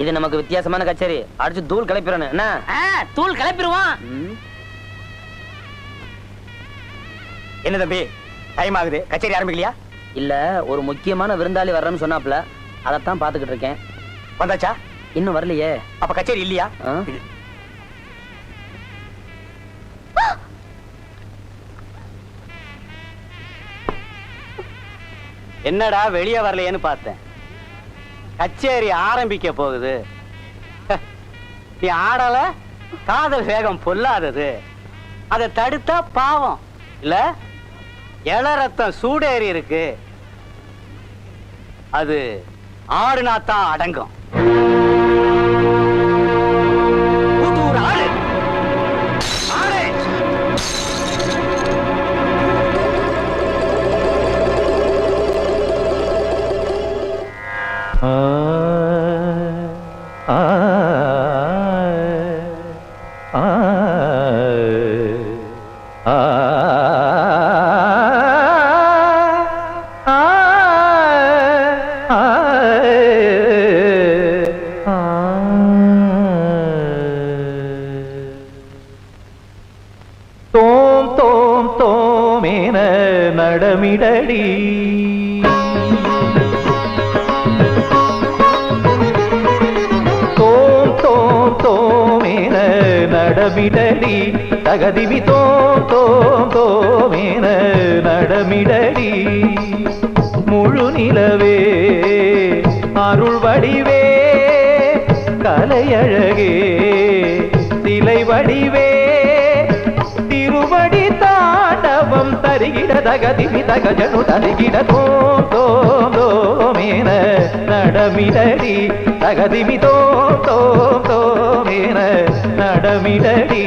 இது நமக்கு வித்தியாசமான கச்சேரி. அடிச்சு தூள் கிளப்பிடணும் என்ன? தூள் கிளப்பிடுவோம். என்ன தம்பி? டைம் ஆகுது. கச்சேரி ஆரம்பிக்கலையா? இல்ல ஒரு முக்கியமான விருந்தாளி வர்றேன்னு சொன்னாப்ல அதைத்தான் பாத்துக்கிட்டு இருக்கேன். வந்தாச்சா? இன்னும் வரலையே. அப்ப கச்சேரி இல்லையா? என்னடா வெளியே வரலையேன்னு பார்த்தேன். கச்சேரி ஆரம்பிக்க போகுது. நீ ஆடல? காதல் வேகம் பொல்லாதது. அதை தடுத்தா பாவம். இல்ல இளரத்தம் சூடேறி இருக்கு. அது ஆடுனாத்தான் அடங்கும். தோம் நடமிடடி தகதிவி தோம் தோம் தோமேன நடமிடடி. முழு நிலவே அருள் வடிவே கலையழகே சிலை வடிவே தாண்டவம் தருகிட தகதிமி தகஜனு தருகிட தோம் தோம் தோமேன நடமிடடி தகதிமி தோம் தோம் தோமேன நடமிடடி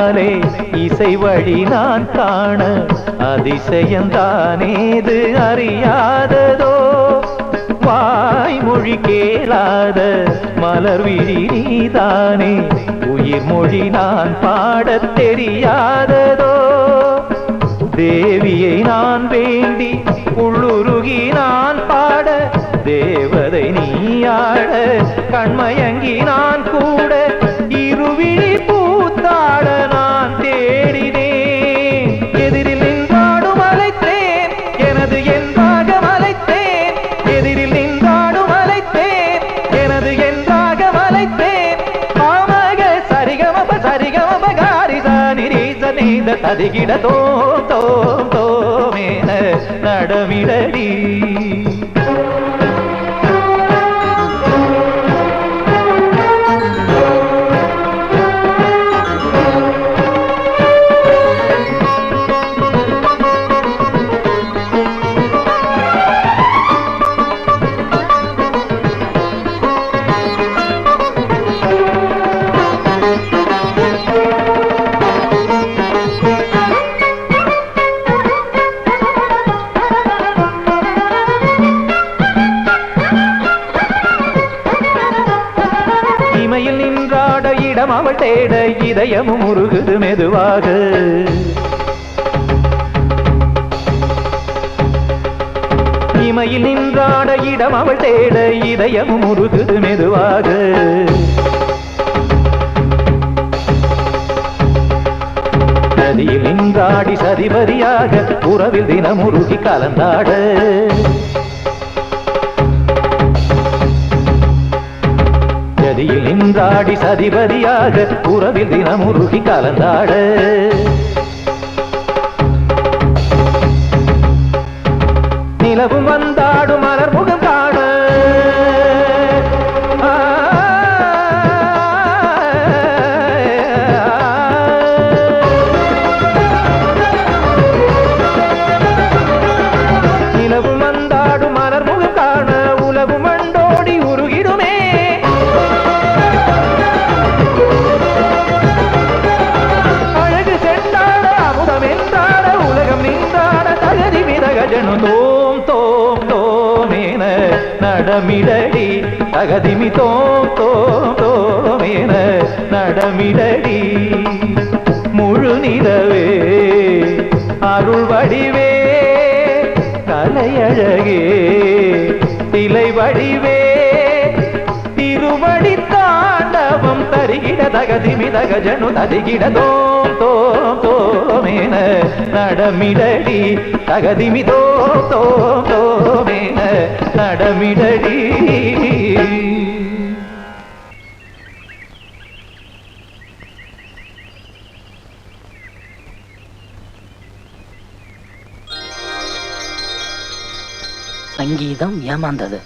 தமிழாலே இசை வழி நான் காண அதிசயந்தானேது அறியாததோ? வாய்மொழி கேளாத மலர் விழி நீதானே? உயிர் மொழி நான் பாடத் தெரியாததோ? தேவியை நான் வேண்டி உள்ளுருகி நான் பாட தேவதை நீயாட கண்மயங்கி நான் கூட இருவிழி ததிகிட தோம் தோம் தோமேன நடமிடடி இதயமும் உருகுது மெதுவாக. இமையில் நின்றாட இடம் அவள் தேட இதயமும் உருகுது மெதுவாக. நதியில் நின்றாடி சதிபதியாக உறவில் தினம் உருகி கலந்தாட. நதியில் நின்றாடி சதிபதியாக உறவில் தினமுருகி கலந்தாட. நிலவும் வந்தாடும் நடமிடடி முழு நிலவே அருள் வடிவே கலையழகே திலை வடிவே திருவடி தாண்டவம் தருகிட தகதிமி தகஜனு ததிகிட தோம் தோம் தோமேன நடமிடடி தகதிமி தோம் தோம் தோமேன நடமிடடி. சங்கீதம் ஏமாந்தது.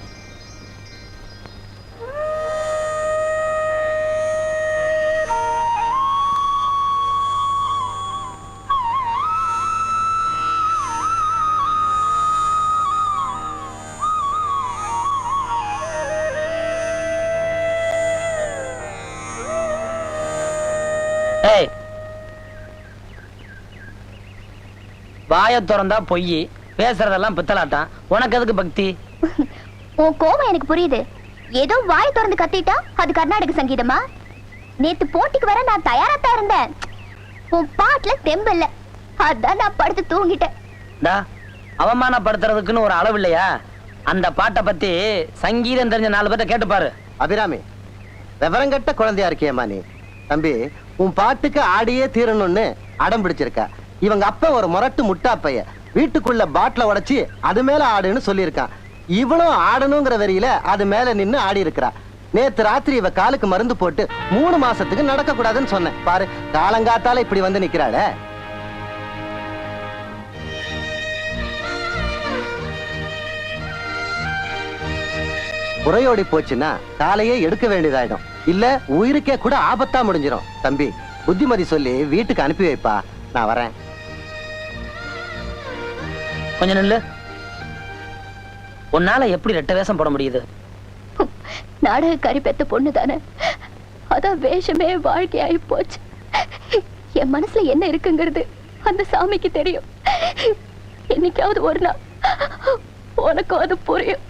ஏய். வாய திறந்தா பொய். பேசுறதெல்லாம் பித்தலாட்டம். உனக்கு எதுக்கு பக்தி? உன் கோபம் எனக்கு புரியுது. ஏதோ வாய் திறந்து கத்திட்டா அது கர்நாடக சங்கீதமா? நேத்து போட்டிக்கு வர நான் தயாரா தான் இருந்தேன். உன் பாட்டுல தெம்பு இல்ல. அதான் நான் படுத்து தூங்கிட்டேன். டா அவமானப்படுத்துறதுக்குன்னு ஒரு அளவு இல்லையா? அந்த பாட்டை பத்தி சங்கீதம் தெரிஞ்ச நாலு பேர்ட்ட கேட்டு பாரு. அபிராமி விவரங்கட்ட குழந்தையா இருக்கியம்மா நீ? தம்பி உன் பாட்டுக்கு ஆடியே தீரணும்னு அடம் பிடிச்சிருக்க. இவங்க அப்பா ஒரு முரட்டு முட்டா பைய வீட்டுக்குள்ள பாட்டில உடைச்சு அது மேல ஆடுன்னு சொல்லியிருக்கான் இவளும் ஆடணுங்கிற வரியில அது மேல நின்னு ஆடி இருக்கிறா. நேத்து ராத்திரி இவ காலுக்கு மருந்து போட்டு மூணு மாசத்துக்கு நடக்க கூடாதுன்னு சொன்னேன். பாரு காலங்காத்தால இப்படி வந்து நிக்கிறாள. புறையோடி போச்சுன்னா காலையே எடுக்க வேண்டியதாயிடும். இல்ல உயிருக்கே கூட ஆபத்தா முடிஞ்சிடும் தம்பி புத்திமதி சொல்லி வீட்டுக்கு அனுப்பி வைப்பா. நான் வரேன். கொஞ்சம் நில்லு. உன்னால எப்படி ரெட்ட வேஷம் போட முடியுது? நாடகக்காரி பெத்த பொண்ணு தானே. அதான் வேஷமே வாழ்க்கையாயி போச்சு. என் மனசுல என்ன இருக்குங்கிறது அந்த சாமிக்கு தெரியும். என்னைக்காவது ஒரு நாள் உனக்கும் அது புரியும்.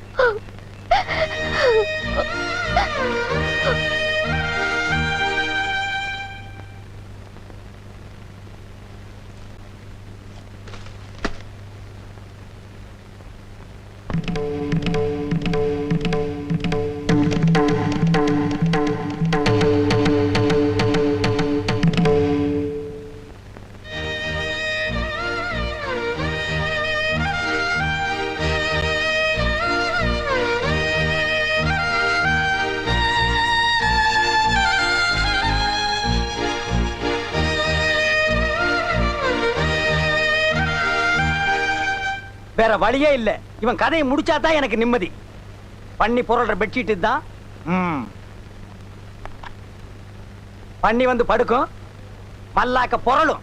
வேற வழியே இல்ல. இவன் கதையை முடிச்சாதான் எனக்கு நிம்மதி. பண்ணி புரள்ற பெட்ஷீட் தான் பண்ணி வந்து படுக்கும். மல்லாக்க புரளும்.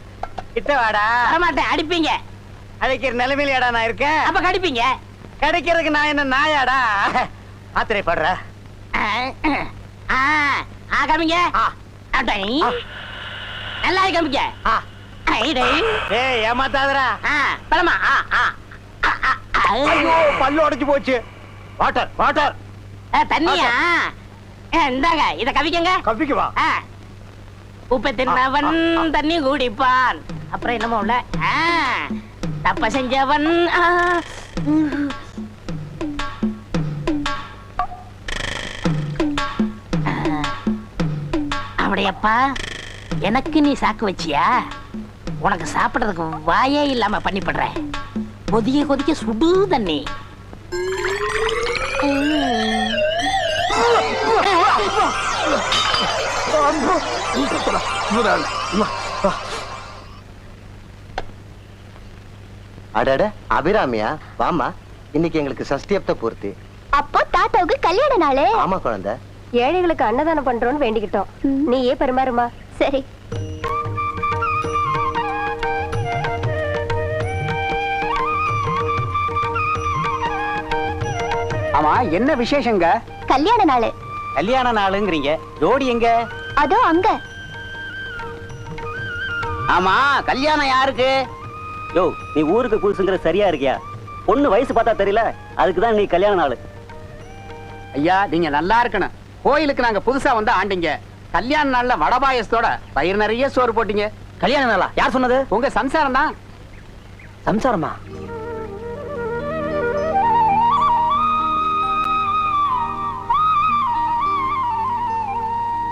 கிட்ட வாடா. வரமாட்டேன் அடிப்பீங்க. அழைக்கிற நிலைமையிலடா நான் இருக்கேன். அப்ப கடிப்பீங்க. கிடைக்கிறதுக்கு நான் என்ன நாயாடா? ஆத்திரைப்படுற காமிங்க. நல்லா. ஆ, ஆ, ஆ. ஐயோ பல்லு உடைஞ்சு போச்சு. Water water. தண்ணியா? இந்தாங்க இத கவிக்கங்க. கப்பிக்கு வா ஆ. உப்பை தின்னவன் தண்ணி குடிப்பான். அப்புறம் என்னமோ உள்ள? தப்ப செஞ்சவன் அப்படியப்பா எனக்கு நீ சாக்கு வச்சியா? உனக்கு சாப்பிடுறதுக்கு வாயே இல்லாம பண்ணிப்படுற. கொதிக்க கொதிக்க சுடு தண்ணி. அடட அபிராமியா வாமா இன்னைக்கு எங்களுக்கு சஷ்டியப்த பூர்த்தி. அப்போ தாத்தாவுக்கு கல்யாண நாளே. ஆமா குழந்தை. ஏழைகளுக்கு அன்னதானம் பண்றோம்னு வேண்டிக்கிட்டோம். நீயே பரிமாறுமா. சரி. ஆமா என்ன விசேஷங்க? கல்யாண நாளு. கல்யாண நாளுங்கிறீங்க. ஜோடி எங்க? அதோ அங்க. ஆமா கல்யாணம் யாருக்கு? யோ நீ ஊருக்கு புதுசுங்கிற சரியா இருக்கியா? பொண்ணு வயசு பார்த்தா தெரியல அதுக்கு தான் நீ கல்யாண நாள். ஐயா நீங்க நல்லா இருக்கணும். கோயிலுக்கு நாங்க புதுசா வந்து ஆண்டிங்க. கல்யாண நாள்ல வடை பாயசத்தோட பயிர் நிறைய சோறு போட்டீங்க. கல்யாண நாளா? யார் சொன்னது? உங்க சம்சாரம் தான். சம்சாரமா?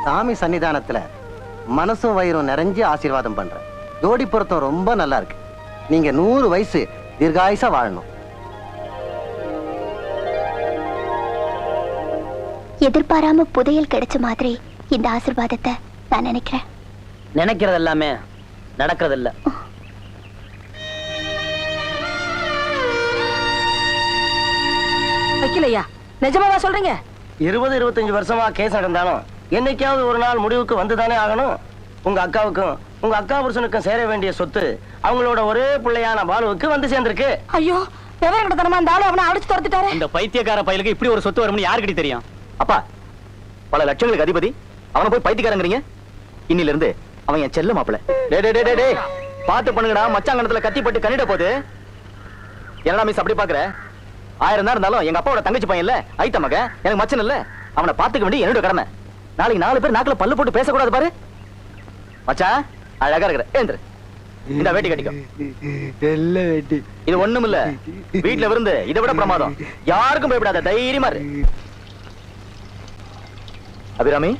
சாமி சன்னிதானத்துல மனசும் வயிறும் நிறைஞ்சு ஆசீர்வாதம் பண்றேன். ஜோடி பொருத்தம் ரொம்ப நல்லா இருக்கு. நீங்க நூறு வயசு தீர்காயுசா வாழணும். எதிர்பாராம புதையல் கிடைச்ச மாதிரி இந்த ஆசிர்வாதத்தை நான் நினைக்கிறேன். நினைக்கிறது எல்லாமே நடக்கிறது இல்ல வைக்கலையா நிஜமாவா சொல்றீங்க? இருபது இருபத்தஞ்சு வருஷமா கேஸ் நடந்தாலும் என்னைக்காவது ஒரு நாள் முடிவுக்கு வந்துதானே ஆகணும்? உங்க அக்காவுக்கும் உங்க அக்கா புருஷனுக்கும் சேர வேண்டிய சொத்து அவங்களோட ஒரே பிள்ளையான பாலுவுக்கு வந்து சேர்ந்திருக்கு. ஐயோ விவரம் கிட்டத்தனமா அந்த ஆளு அவனை அடிச்சு துரத்திட்டாரு. இந்த பைத்தியக்கார பயலுக்கு இப்படி ஒரு சொத்து வரும்னு யாருக்கிட்ட தெரியும்? அப்பா பல லட்சங்களுக்கு அதிபதி அவனை போய் பைத்தியக்காரங்கிறீங்க? இன்னில இருந்து அவன் என் செல்ல மாப்பிள. டே டே டே டே டே பாத்து பண்ணுங்கடா மச்சாங்கணத்துல கத்தி பட்டு கண்ணிட போகுது என்னடா மிஸ் அப்படி பாக்குற? ஆயிரம் தான் இருந்தாலும் எங்க அப்பாவோட தங்கச்சி பையன் இல்ல ஐத்த மக எனக்கு மச்சன் இல்ல. அவனை பாத்துக்க வேண்டிய என்னோட கடமை. நாளைக்கு நாலு பேர் நாக்குல பல்லு போட்டு பேசக்கூடாது பாரு. மச்சான் அழகா இருக்கிற ஏந்திரு. இந்த வேட்டி கட்டிக்கோ. இது ஒண்ணும் இல்ல வீட்ல விருந்து இதை விட பிரமாதம். யாருக்கும் பயப்படாத தைரியமா இரு. அபிராமி?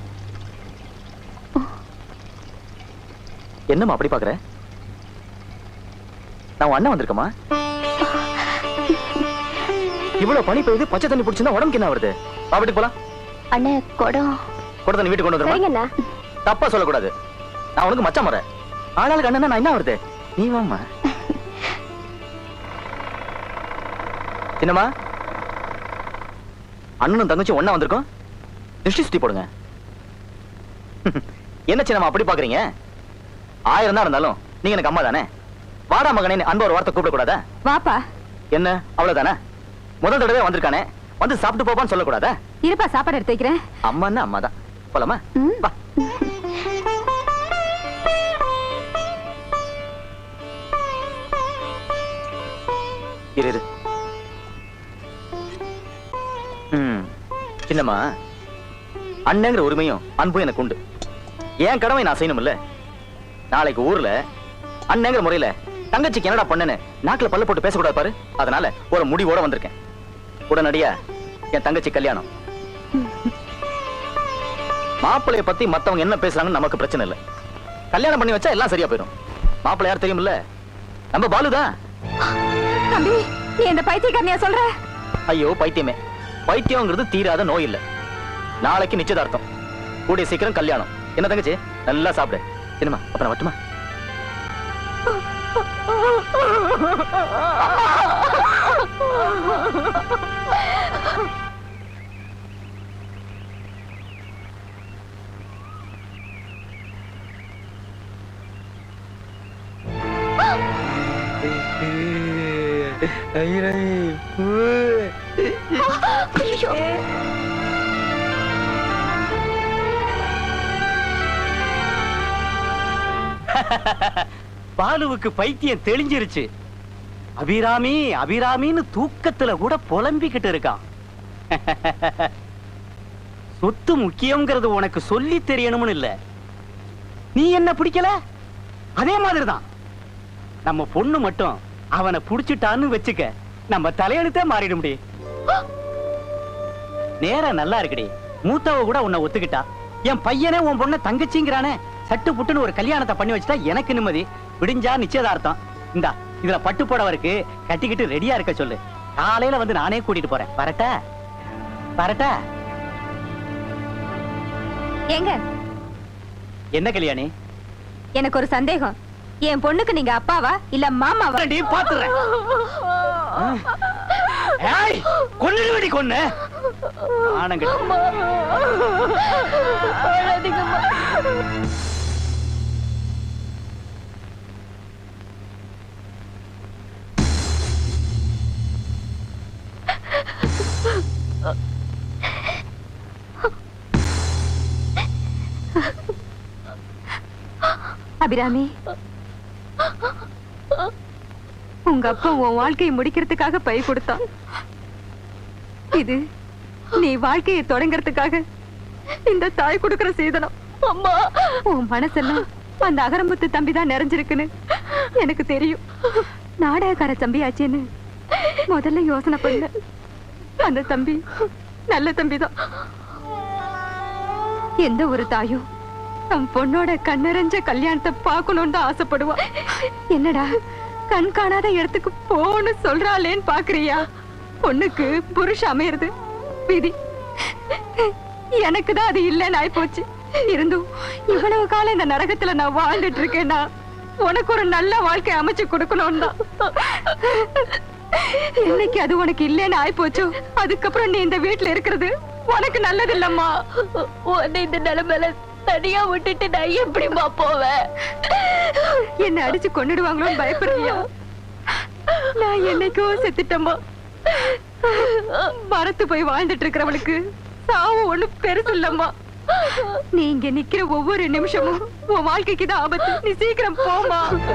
என்னம்மா அப்படி பாக்குற? நான் அண்ணன் வந்திருக்கமா இவ்வளவு பனி பெய்யுது பச்சை தண்ணி பிடிச்சிருந்தா உடம்புக்கு என்ன வருது வா வீட்டுக்கு போலாம். அண்ணே குடம். கூட தண்ணி வீட்டுக்கு கொண்டு வந்துருமா தப்பா சொல்லக்கூடாது. நான் உனக்கு மச்சான் முறை ஆளாளுக்கு அண்ணன் நான் என்ன வருது நீ வாம்மா. என்னம்மா? அண்ணனும் தங்கச்சி ஒண்ணா வந்திருக்கோம்? திருஷ்டி சுத்தி போடுங்க. என்ன சின்னம்மா அப்படி பாக்குறீங்க? ஆயிரம் தான் இருந்தாலும் நீங்க எனக்கு அம்மா தானே? வாடா மகனே அன்பா ஒரு வார்த்தை கூப்பிட கூடாதா வாப்பா. என்ன? அவ்வளவுதானே? முதல் தடவை வந்திருக்கானே. வந்து சாப்பிட்டு போப்பான்னு சொல்லக்கூடாதா? இருப்பா சாப்பாடு எடுத்து வைக்கிறேன். அம்மான்னா அம்மா தான் போலாமா. வா. இரு இரு ம், சின்னம்மா அண்ணங்கிற உரிமையும் அன்பும் எனக்கு உண்டு. என் கடமை நான் செய்யணும்ல நாளைக்கு ஊர்ல அண்ணங்கிற முறையில தங்கச்சிக்கு என்னடா பண்ணனு நாக்கில் பல்ல போட்டு பேசக்கூடாது பாரு. அதனால ஒரு முடிவோட வந்திருக்கேன். உடனடியா என் தங்கச்சி கல்யாணம். மாப்பிளைய பத்தி மத்தவங்க என்ன பேசுறாங்கன்னு நமக்கு பிரச்சனை இல்லை. கல்யாணம் பண்ணி வச்சா எல்லாம் சரியா போயிடும். மாப்பிள்ளை யார் தெரியுமில்ல? நம்ம பாலுதான். தம்பி நீ இந்த பைத்தியக்காரனியா சொல்ற? ஐயோ பைத்தியமே. பைத்தியம்ங்கிறது தீராத நோய் இல்ல. நாளைக்கு நிச்சயதார்த்தம். கூடிய சீக்கிரம் கல்யாணம். என்ன தங்கச்சி? நல்லா சாப்பிடு. என்னமா அப்புறம் வட்டுமா ஐயோ. பாலுவுக்கு பைத்தியம் தெளிஞ்சிருச்சு. அபிராமி அபிராமின்னு தூக்கத்துல கூட புலம்பிக்கிட்டு இருக்கான். சொத்து முக்கியம்ங்கிறது உனக்கு சொல்லி தெரியணும்னு இல்ல. நீ என்ன பிடிக்கல? அதே மாதிரிதான். நம்ம பொண்ணு மட்டும் அவனை புடிச்சிட்டான்னு வச்சுக்க. நம்ம தலையெழுத்தே மாறிட முடியும் நேரம் நல்லா இருக்குடி. மூத்தவ கூட உன்னை ஒத்துக்கிட்டா. என் பையனே உன் பொண்ணை தங்கச்சிங்கிறானே. சட்டு புட்டுன்னு ஒரு கல்யாணத்தை பண்ணி வச்சுட்டா எனக்கு நிம்மதி. விடிஞ்சா நிச்சயதார்த்தம். இந்தா இதுல பட்டு புடவை இருக்கு. கட்டிக்கிட்டு ரெடியா இருக்க சொல்லு. காலையில வந்து நானே கூட்டிட்டு போறேன். வரட்டா? வரட்டா? ஏங்க என்ன கல்யாணி? எனக்கு ஒரு சந்தேகம். என் பொண்ணுக்கு நீங்க அப்பாவா இல்ல மாமாவா? வரேன்டி, பாத்துறேன் ஏய் கொன்னுடுவடி கொன்னு. ஆனங்கட்டு அபிராமி உங்க அப்பா உன் வாழ்க்கையை முடிக்கிறதுக்காக பை கொடுத்தான். இது நீ வாழ்க்கையை தொடங்கிறதுக்காக இந்த தாய் கொடுக்கிற சீதனம். அம்மா. உன் மனசெல்லாம் அந்த அகரம்புத்து தம்பி தான் நிறைஞ்சிருக்குன்னு எனக்கு தெரியும். நாடகக்கார தம்பி ஆச்சேன்னு முதல்ல யோசனை பண்ண. அந்த தம்பி நல்ல தம்பி தான். எந்த ஒரு தாயும் தன் பொண்ணோட கண்ணறிஞ்ச கல்யாணத்தை பார்க்கணும்னு தான் ஆசைப்படுவா. என்னடா? கண் காணாத இடத்துக்கு போன்னு சொல்றாளேன்னு பாக்குறியா? பொண்ணுக்கு புருஷ அமையறது விதி. எனக்கு தான் அது இல்லைன்னு ஆயிப்போச்சு. இருந்தும் இவ்வளவு காலம் இந்த நரகத்துல நான் வாழ்ந்துட்டு இருக்கேன்னா உனக்கு ஒரு நல்ல வாழ்க்கை அமைச்சு கொடுக்கணும் தான். இன்னைக்கு அது உனக்கு இல்லைன்னு ஆயிப்போச்சோ? அதுக்கப்புறம் நீ இந்த வீட்டுல இருக்கிறது உனக்கு நல்லது இல்லம்மா உன்னை இந்த நிலைமையில தனியா விட்டுட்டு நான் எப்படிமா போவேன்? என்ன அடிச்சு கொன்னுடுவாங்களோன்னு பயப்படுறியா? நான் என்னைக்கோ செத்துட்டேம்மா மரத்து போய் வாழ்ந்துட்டு இருக்கிறவளுக்கு சாவு ஒண்ணு பெருசு இல்லம்மா. நீ இங்க நிக்கிற ஒவ்வொரு நிமிஷமும் உன் வாழ்க்கைக்கு தான் ஆபத்து. நீ சீக்கிரம் போமா அம்மா.